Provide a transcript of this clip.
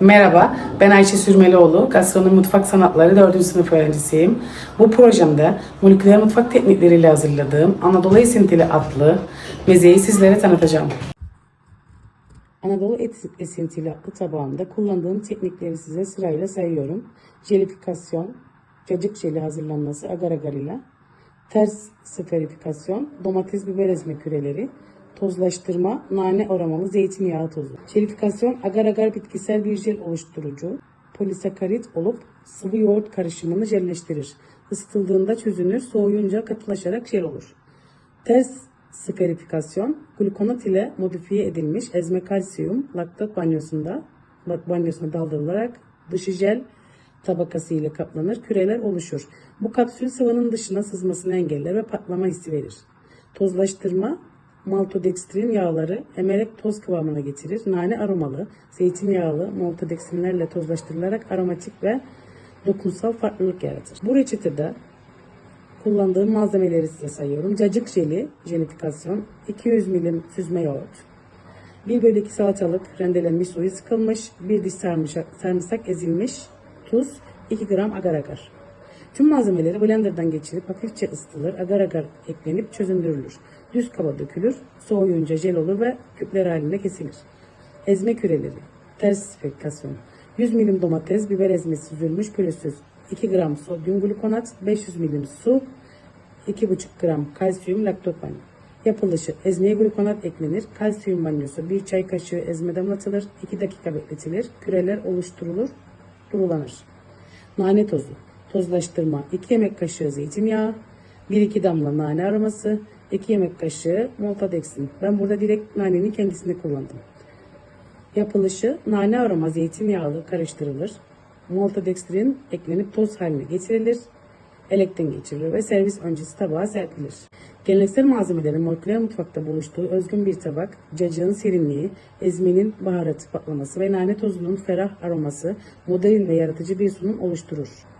Merhaba, ben Ayşe Sürmelioğlu, Gastronomi Mutfak Sanatları 4. sınıf öğrencisiyim. Bu projemde moleküler mutfak teknikleriyle hazırladığım Anadolu Esintili adlı mezeyi sizlere tanıtacağım. Anadolu esintili adlı tabağımda kullandığım teknikleri size sırayla sayıyorum. Jelifikasyon, cacık jeli hazırlanması agar agar ile, ters sferifikasyon, domates biber ezme küreleri, tozlaştırma, nane aromalı zeytinyağı tozu. Jelifikasyon agar agar bitkisel bir jel oluşturucu, polisakarit olup sıvı yoğurt karışımını jelleştirir. Isıtıldığında çözünür, soğuyunca katılaşarak jel olur. Ters sferifikasyon, glukonat ile modifiye edilmiş ezme kalsiyum laktat banyosunda banyosuna daldırılarak dışı jel tabakası ile kaplanır, küreler oluşur. Bu kapsül sıvının dışına sızmasını engeller ve patlama hissi verir. Tozlaştırma, maltodekstrin yağları emerek toz kıvamına getirir. Nane aromalı, zeytinyağlı maltodekstrinlerle tozlaştırılarak aromatik ve dokunsal farklılık yaratır. Bu reçetede kullandığım malzemeleri size sayıyorum. Cacık jeli, jelifikasyon, 200 milim süzme yoğurt, 1 bölü 2 salatalık rendelenmiş suyu sıkılmış, 1 diş sarımsak, sarımsak ezilmiş, tuz, 2 gram agar agar. Tüm malzemeleri blenderdan geçirip hafifçe ısıtılır, agar agar eklenip çözündürülür. Düz kaba dökülür, soğuyunca jel olur ve küpler halinde kesilir. Ezme küreleri, ters sferifikasyon, 100 milim domates, biber ezmesi süzülmüş pürüzsüz, 2 gram sodyum glukonat, 500 milim su, 2,5 gram kalsiyum laktot banyo. Yapılışı ezmeye glukonat eklenir, kalsiyum banyosu 1 çay kaşığı ezme damlatılır, 2 dakika bekletilir, küreler oluşturulur, durulanır. Nane tozu, tozlaştırma 2 yemek kaşığı zeytinyağı, 1-2 damla nane aroması, 2 yemek kaşığı maltodextrin. Ben burada direkt nanenin kendisini kullandım. Yapılışı nane aroma zeytinyağlı karıştırılır. Maltodextrin eklenip toz haline getirilir. Elekten geçirilir ve servis öncesi tabağa serpilir. Geleneksel malzemelerin moleküler mutfakta buluştuğu özgün bir tabak, cacığın serinliği, ezmenin baharatı patlaması ve nane tozunun ferah aroması modern ve yaratıcı bir sunum oluşturur.